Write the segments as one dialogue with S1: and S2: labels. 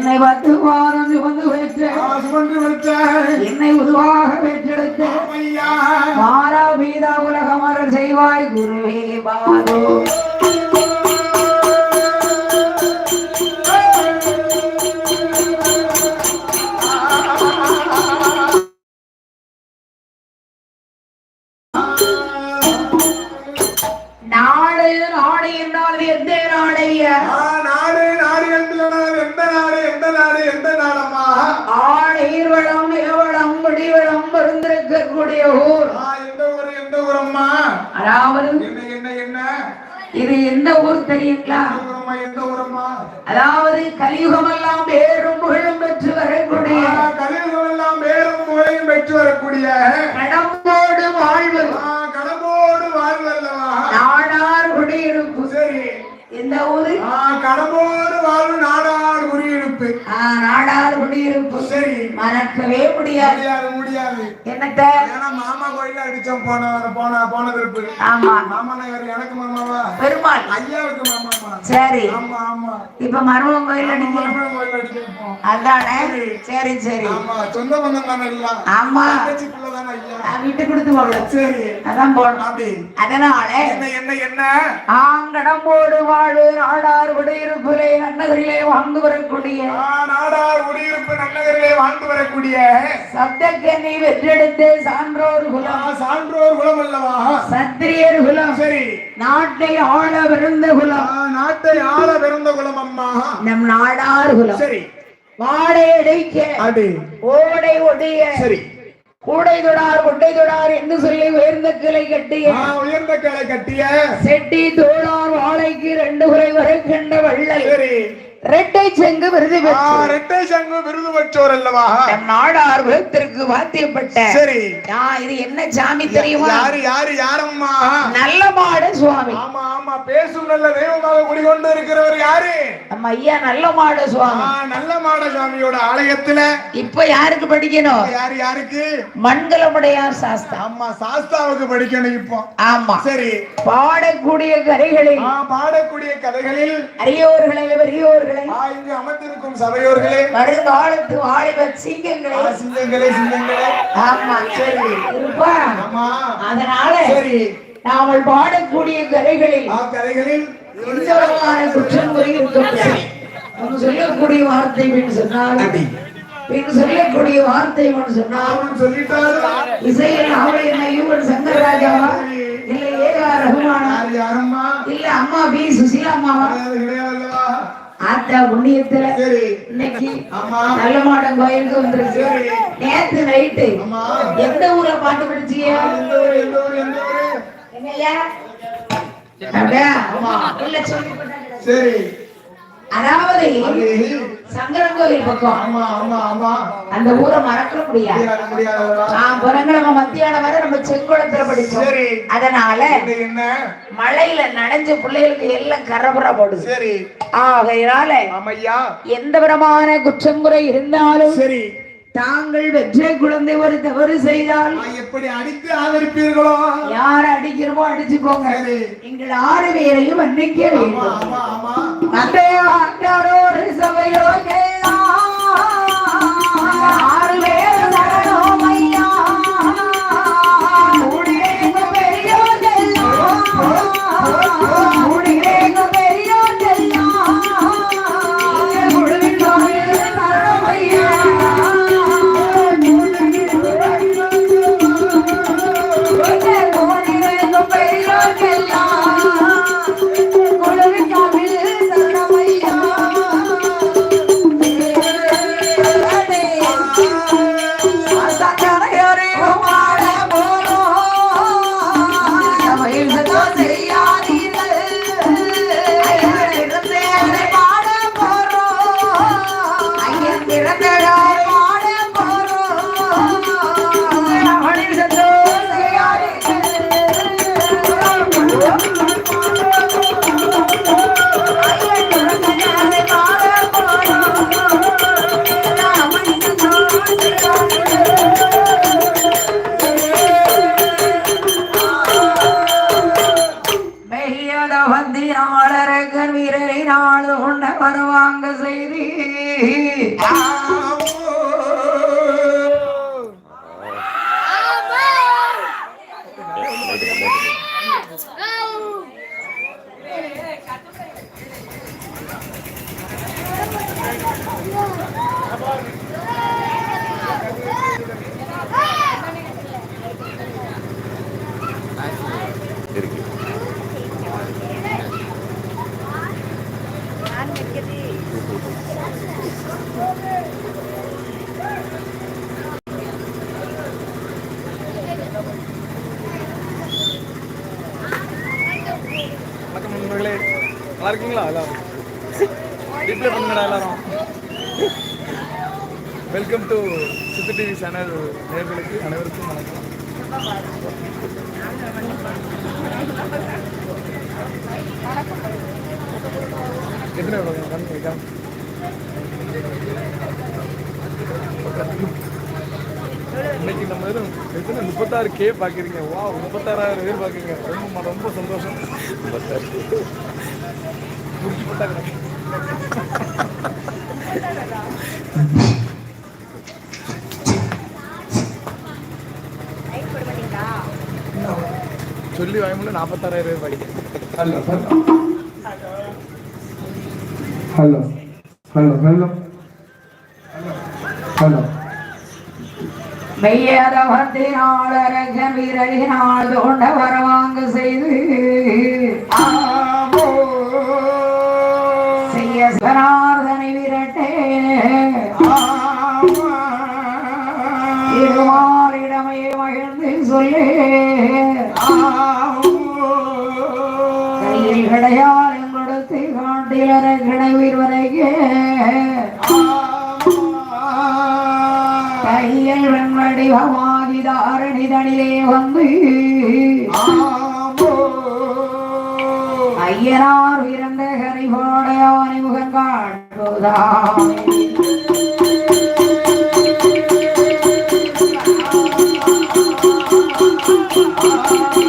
S1: என்னை பத்து வாரம் சுமந்து வைத்து என்னை உருவாக பெற்றெடுத்து மாறா பீதா உலகமரல் செய்வாய் குருவே பாதோ நாடு நாடு என்றால் எந்த நாடைய
S2: நாடு நாடு என்று சொன்னால் எந்த நாடு? நாடு எந்த நாடம்மா?
S1: ஆள் ஈர்வளம் நிலவளம் குடிவளம் பெருந்திருக்கக்கூடிய ஊர்.
S2: எந்த ஊர் எந்த ஊரம்மா?
S1: அதாவது
S2: என்ன என்ன என்ன?
S1: இது எந்த ஊர் தெரியுங்களா?
S2: எந்த ஊரம்மா
S1: அதாவது கலியுகமெல்லாம் பேரும் புகழும் பெற்று வரக்கூடிய
S2: கலியுகம் எல்லாம் வேறும் முறையும் பெற்று வரக்கூடிய
S1: கடம்போடு வாழ்வு.
S2: கடம்போடு வாழ்வல்லவா?
S1: நாடார் குடியிருப்பு.
S2: சரி.
S1: இந்த ஊரு?
S2: கடம்போடு வாழ்வு நாடார் குடியிருப்பு
S1: ஆ, நாடார் குடியிருப்பு.
S2: சரி.
S1: மறக்கவே முடியாது.
S2: முடியாது
S1: என்னத்த?
S2: ஏன்னா மாமா கோயில அடிச்சோம் போன போன போன திருப்பு.
S1: ஆமா.
S2: மாமா நகர் எனக்கு மாமாவா?
S1: பெருமாள்.
S2: ஐயாவுக்கு மாமாவா?
S1: சரி.
S2: ஆமா ஆமா.
S1: இப்ப மருமன் கோயில் அடிக்க
S2: மறுபடியும் கோயில் அடிச்சிருப்போம்
S1: அதானே? சரி. சரி
S2: ஆமா சொந்த பந்தம் தானே எல்லாம்?
S1: ஆமா.
S2: தங்கச்சி பிள்ளை தானே ஐயா?
S1: நான் விட்டு கொடுத்து போகல.
S2: சரி.
S1: அதான் போடணும்
S2: அப்படி
S1: அதனால
S2: என்ன என்ன என்ன?
S1: ஆங்கடம்போடு வாழு நாடார் குடியிருப்பிலே நன்னகரிலே வாழ்ந்து வரக்கூடிய
S2: ஆ, நாடார் குடியிருப்பு நன்னகரிலே வாழ்ந்து வரக்கூடிய
S1: சப்தக்கண்ணி வெற்றெடுத்து சான்றோர் குலம்.
S2: சான்றோர் குலம் அல்லவா?
S1: சத்திரியர் குலம்.
S2: சரி.
S1: நாட்டை ஆள விருந்த
S2: ஆ,
S1: குலம்
S2: நாட்டை ஆள பிறந்த குலம் அம்மா.
S1: நம் நாடார் குலம்.
S2: சரி.
S1: வாடை அடைக்க
S2: அடி.
S1: ஓடை ஒடிய
S2: சரி.
S1: கூடை தொடார் கொட்டை தொடார் என்று சொல்லி உயர்ந்த கிளை கட்டிய
S2: உயர்ந்த கிளை கட்டிய
S1: செட்டி தோளார் வாழைக்கு ரெண்டு குறை வரை கண்ட வள்ளல்.
S2: சரி
S1: இரட்டை செங்கு விருது
S2: ரெட்டை சங்கு விருது பெற்றோர் அல்லவா?
S1: நாடார் குலத்திற்கு வாத்தியப்பட்ட
S2: சரி.
S1: இது என்ன சாமி தெரியுமா?
S2: யாரு யாரு யாரம்மா?
S1: நல்ல மாடு சுவாமி.
S2: ஆமா ஆமா பேசும் நல்ல தெய்வமாக குடிகொண்டு இருக்கிறவர் யாரு?
S1: நம்ம ஐயா நல்ல மாடு சுவாமி.
S2: நல்ல மாடசாமியோட ஆலயத்துல.
S1: இப்ப யாருக்கு படிக்கணும்?
S2: யாரு யாருக்கு?
S1: மண்கலமுடையார் சாஸ்தா.
S2: ஆமா சாஸ்தாவுக்கு படிக்கணும் இப்போ.
S1: ஆமா.
S2: சரி.
S1: பாடக்கூடிய கரைகளில்
S2: ஆ, பாடக்கூடிய கதைகளில்
S1: அரியோர்களை பெரியோர்களை
S2: ஆ, இங்கு அமர்ந்திருக்கும் சபையோர்களே
S1: வருங்காலத்து வாலிபர் சிங்கங்களை.
S2: சிங்கங்களே சிங்கங்களே.
S1: ஆமா சரி இருப்பா.
S2: ஆமா
S1: அதனால
S2: சரி.
S1: நாமல் பாடக்கூடிய
S2: கதைகளில்
S1: எந்த விதமான குற்றம் குறை இருக்கக்கூடாது நம்ம சொல்லக்கூடிய வார்த்தை என்று சொன்னால் பின் சொல்லக்கூடிய வார்த்தை என்று சொன்னால் சங்கர் ராஜாவா இல்ல ரகுமானா? இல்ல அம்மா பி. சுசீலா அம்மாவா? ஆத்தா புண்ணியத்துல
S2: சரி.
S1: இன்னைக்கு
S2: ஆமா
S1: நல்லமாடம் கோயிலுக்கு வந்திருக்கு. நேத்து நைட்டு எந்த ஊர்ல பாட்டு
S2: ஊரு
S1: என்னய்யா? அப்படியா? சொல்லி.
S2: சரி.
S1: அதாவது
S2: அது
S1: சங்கரன் கோயில் பக்கம்.
S2: ஆமா ஆமா ஆமா.
S1: அந்த ஊரை மறக்க முடியாது. நான் புறங்கிழமை மத்தியானம் வரை நம்ம செங்குளத்துல படிச்சோம். அதனால மழையில நனைஞ்ச பிள்ளைகளுக்கு எல்லாம் கரபுரா போடுது.
S2: சரி.
S1: ஆகையினால எந்த விதமான குற்றம் குறை இருந்தாலும்
S2: சரி.
S1: தாங்கள் வெற்றை குழந்தை ஒரு தவறு செய்தால்
S2: எப்படி அடித்து ஆதரிப்பீர்களோ?
S1: யார் அடிக்கிறோமோ அடிச்சுக்கோங்க. எங்கள் ஆறு பேரையும் மன்னிக்க வேண்டும்.
S2: ஆமா ஆமா.
S1: அன்றே பத்தியாளரகன் வீரரை நாடு கொண்ட வருவாங்க செய்தி.
S3: நல்லா இருக்கீங்களா எல்லாரும். ரீப்ளே பண்ணுங்கடா எல்லாரும். Welcome to Siddhu TV channel நேர்களுக்கு அனைவருக்கும் வணக்கம். எத்தனை எவ்வளோ கம்மி இன்னைக்கு நம்ம வெறும் எத்தனை? முப்பத்தாறு கே பார்க்குறீங்க வா முப்பத்தாறாயிரம் பேர் பார்க்குறீங்க ரொம்ப ரொம்ப சந்தோஷம். முப்பத்தாறு சொல்லி வாங்கல நாற்பத்தாறாயிரம் படிக்கிறேன்.
S2: Hello hello. ஹலோ ஹலோ
S1: மெய்யத வந்தினாள் அரங்கன் வீரலினால் தோண்ட வரவாங்க செய்து. ஆதில் கிடையான் குடத்தை காண்டிலர கிணவீர் வரையே கையல் வெண்வடிவமாகி தாரணி தனிலே வந்து ஐயனார் இரண்ட கரிபாடையானை முகம்
S2: காண்பதாம் Thank you.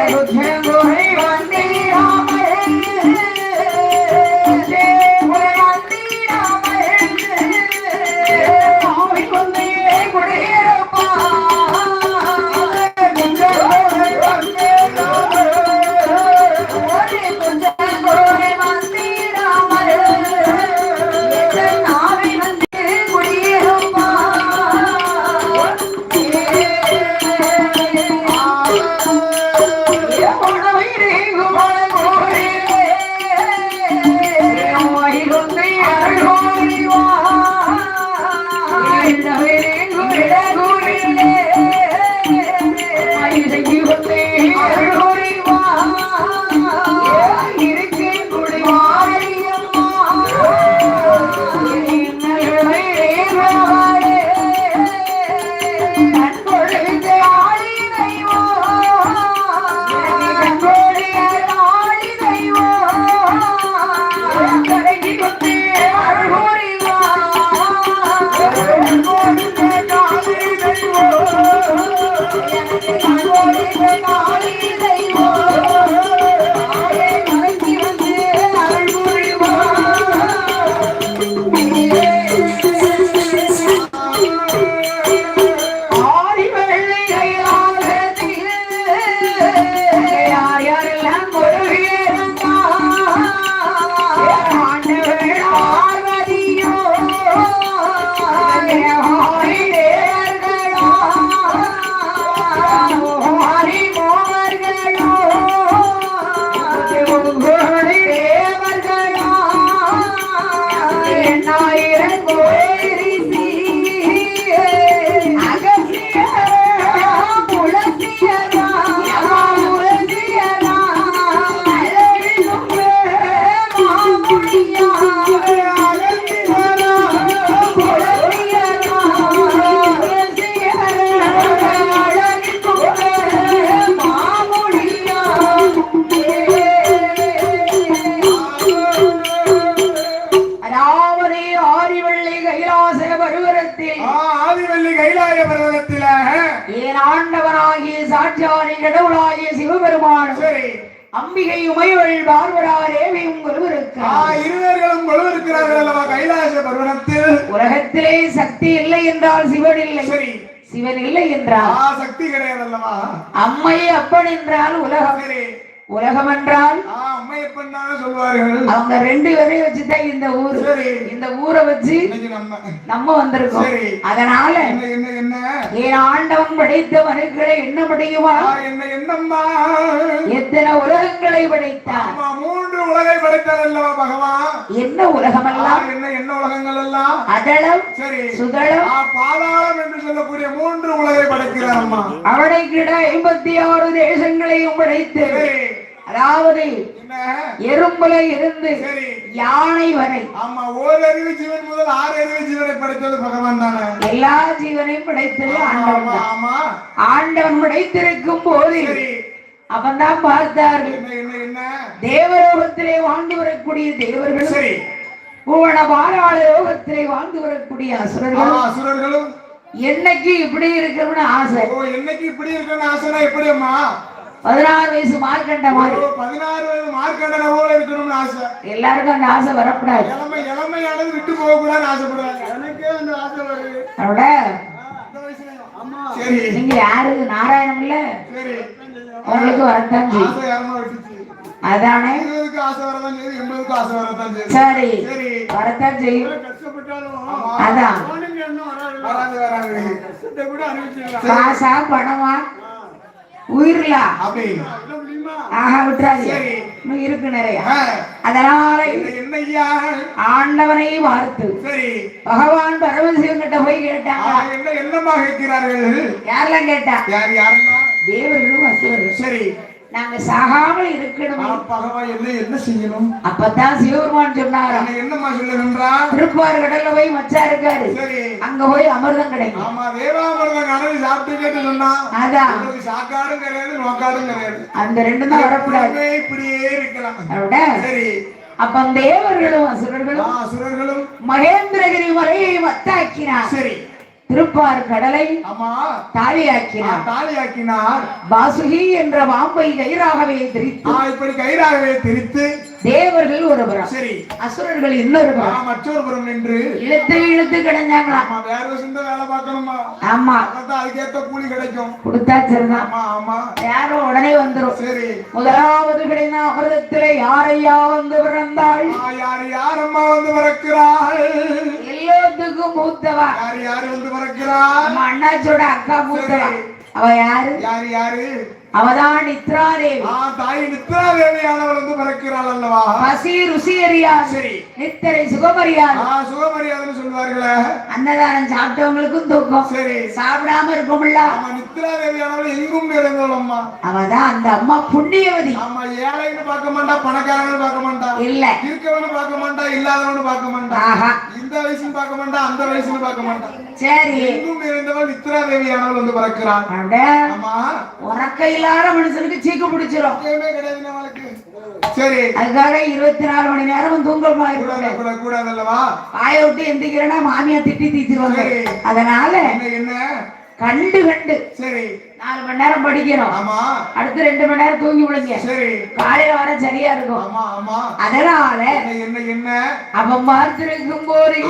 S2: কেন
S1: ধ্যান ஆண்டவனாகிய கடவுளாகிய
S2: சரி.
S1: அம்பிகை உமையவள் பார்வரா
S2: ஆ,
S1: ஒருவருக்கிறார்
S2: இருவர்களும் கொழுவிருக்கிறார்கள் அல்லவா? கைலாச பர்வதத்தில்
S1: உலகத்திலே சக்தி இல்லை என்றால் சிவன் இல்லை.
S2: சரி.
S1: சிவன் இல்லை என்றால்.
S2: சக்தி கிடையாது அல்லவா?
S1: அம்மை அப்பன் என்றால் உலகம். உலகம் என்றால்
S2: சொல்வார்கள்.
S1: அவங்க ரெண்டு பேரையும் வச்சுதான் இந்த ஊரு. இந்த ஊரை வச்சு
S2: நம்ம
S1: வந்திருக்கோம். அதனால ஏன் ஆண்டவன் படைத்த மனுக்களை என்ன
S2: என்னம்மா?
S1: எத்தனை உலகங்களை படைத்தார்?
S2: மூன்று உலகை படைத்தார் அல்லவா பகவான்?
S1: என்ன
S2: ஆ,
S1: உலகமெல்லாம்
S2: என்ன என்ன உலகங்கள் எல்லாம்
S1: அதளம்
S2: சரி.
S1: சுதளம்.
S2: பாதாளம் என்று சொல்லக்கூடிய மூன்று உலகை படைக்கிறார் அம்மா.
S1: அவனை கிட ஐம்பத்தி ஆறு தேசங்களையும் படைத்து அதாவது எறும்புல இருந்து
S2: சரி.
S1: யானை வரை.
S2: ஆமா ஓர் அறிவு ஜீவன் முதல் ஆறு அறிவு ஜீவனை படைத்தது பகவான் தானே?
S1: எல்லா ஜீவனையும் படைத்தது ஆண்டவன்.
S2: ஆமா
S1: ஆண்டவன் படைத்திருக்கும் போது
S2: என்ன என்ன
S1: தேவலோகத்திலே வாழ்ந்து வரக்கூடிய தேவர்களும்
S2: சரி.
S1: பூவன பாராள லோகத்திலே வாழ்ந்து வரக்கூடிய அசுரர்களும்
S2: அசுரர்களும்.
S1: என்னைக்கு இப்படி இருக்கணும்னு ஆசை.
S2: ஓ என்னைக்கு இப்படி இருக்கணும் ஆசைனா எப்படி அம்மா
S1: பதினாறு வயசு மார்க்கண்ட மாதிரி
S2: பதினாறு வயது மார்க்கண்டன போல இருக்கணும்னு ஆசை.
S1: எல்லாருக்கும் அந்த ஆசை வரக்கூடாது.
S2: இளமை இளமையானது விட்டு போக கூடாதுன்னு ஆசைப்படுறாங்க. எனக்கே அந்த ஆசை வருது.
S1: அதோட
S2: சரி.
S1: நீங்க யாரு? நாராயணம் இல்ல
S2: சரி.
S1: உங்களுக்கு வரத்தான் செய்யும்.
S2: ஆசை யாருமா விட்டுச்சு?
S1: அதானே?
S2: ஆசை வரதான் செய்யுது எண்பதுக்கு ஆசை வரதான் செய்யுது.
S1: சரி.
S2: சரி.
S1: வரத்தான் செய்யும்.
S2: கஷ்டப்பட்டாலும்
S1: அதான்.
S2: வராது வராது.
S1: பணமா? உயிர்லா ஆஹா விட்டுறாது இருக்கு நிறைய. அதனால ஆண்டவனை
S2: சரி.
S1: பகவான் பரமசிவன் கிட்ட போய் கேட்டாங்க.
S2: என்ன என்னமா கேட்கிறார்கள்?
S1: யாரெல்லாம் கேட்டா? தேவர்களும் அசுரர்களும்
S2: சரி.
S1: நாங்க சாகாமல் இருக்கணும்.
S2: ஆ, பகவான் என்ன என்ன செய்யணும்?
S1: அப்பதான் சிவபெருமான் சொன்னாராம்.
S2: என்ன என்னம்மா சொல்லுகின்றான்
S1: திருப்பார் கடல்ல போய் மச்சா இருக்காரு.
S2: சரி.
S1: அங்க போய் அமிர்தம் கிடைக்கும்.
S2: ஆமா தேவாமிர்தம் கனவு சாப்பிட்டு சொன்னா
S1: அதான்.
S2: சாக்காடும் கிடையாது நோக்காடும் கிடையாது.
S1: அந்த ரெண்டும் தான் வரக்கூடாது.
S2: இப்படியே இருக்கலாம். சரி.
S1: அப்ப தேவர்களும் அசுரர்களும்
S2: அசுரர்களும்
S1: மகேந்திரகிரி மலையை வத்தாக்கினார்.
S2: சரி.
S1: திருப்பார் கடலை தாலியாக்கினார்.
S2: தாலியாக்கினார்.
S1: பாசுகி என்ற பாம்பை கயிறாகவே திரித்து
S2: இப்படி கயிறாகவே திரித்து
S1: தேவர்கள் ஒரு புறம்.
S2: சரி.
S1: அசுரர்கள் இன்னொரு புறம்.
S2: மற்றொரு புறம் நின்று.
S1: இழுத்து இழுத்து கிடைஞ்சாங்களாம்
S2: ஆமா வேற சிந்த வேலை பார்க்கணுமா?
S1: ஆமா.
S2: அதுக்கேத்த கூலி கிடைக்கும்.
S1: கொடுத்தா சரிதான்.
S2: ஆமா
S1: யாரும் உடனே வந்துரும்.
S2: சரி.
S1: முதலாவது கிடைந்த அமிர்தத்திலே யாரையா வந்து பிறந்தாள்?
S2: யார் யார் அம்மா வந்து பிறக்கிறாள்?
S1: எல்லாத்துக்கும் மூத்தவா?
S2: யார் யார் வந்து பிறக்கிறாள்?
S1: அண்ணாச்சியோட அக்கா மூத்தவா? அவ யாரு?
S2: யார் யாரு?
S1: அவதான் நித்ராதேவி.
S2: ஆ தாய் நித்ரா தேவியானவள் வந்து பிறக்கிறாள் அல்லவா?
S1: பசி ருசி அறியாது
S2: சரி.
S1: நித்திரை சுகமறியாது.
S2: ஆ சுகமரியாதைன்னு சொல்வார்களே
S1: அன்னதானம் சாப்பிட்டவங்களுக்கும் தூக்கம்.
S2: சரி.
S1: சாப்பிடாம இருக்கும்ல
S2: ஆமா நித்ரா தேவியானவள் எங்கும் நிறைந்தவள் அம்மா.
S1: அவதான் அந்த அம்மா புண்ணியவதி.
S2: ஆமா ஏழைன்னு பார்க்க மாட்டா பணக்காரன்னு பார்க்க மாட்டா.
S1: இல்ல.
S2: இருக்கவனு பார்க்க மாட்டா இல்லாதவனு பார்க்க மாட்டா.
S1: ஆஹா.
S2: இந்த வயசுன்னு பார்க்க மாட்டா அந்த வயசுன்னு பார்க்க மாட்டா.
S1: சரி.
S2: எங்கும் நிறைந்தவள் நித்ரா தேவியானவள் வந்து பிறக்கிறாள்.
S1: அப்படியே
S2: ஆமா.
S1: உறக்க இல்லாத மனுஷனுக்கு சீக்கு
S2: நம்மளுக்கு. சரி.
S1: அதுக்காக இருபத்தி நாலு மணி நேரம் தூங்கமா
S2: கூடாது
S1: இருக்கக்கூடாது
S2: கூடாது கூடாது அல்லவா?
S1: ஆய விட்டு எந்திக்கிறேன்னா மாமியா திட்டி தீத்துருவாங்க. அதனால
S2: என்ன
S1: கண்டு கண்டு.
S2: சரி.
S1: நாலு மணி நேரம் படிக்கிறோம்
S2: ஆமா.
S1: அடுத்து ரெண்டு மணி நேரம் தூங்கி விடுங்க.
S2: சரி.
S1: காலையில வர சரியா இருக்கும்.
S2: ஆமா ஆமா.
S1: அதனால
S2: என்ன என்ன
S1: அவன் பார்த்திருக்கும் போது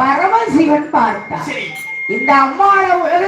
S1: பரமசிவன் பார்த்தான்.
S2: சரி.
S1: இந்த அம்மாவோட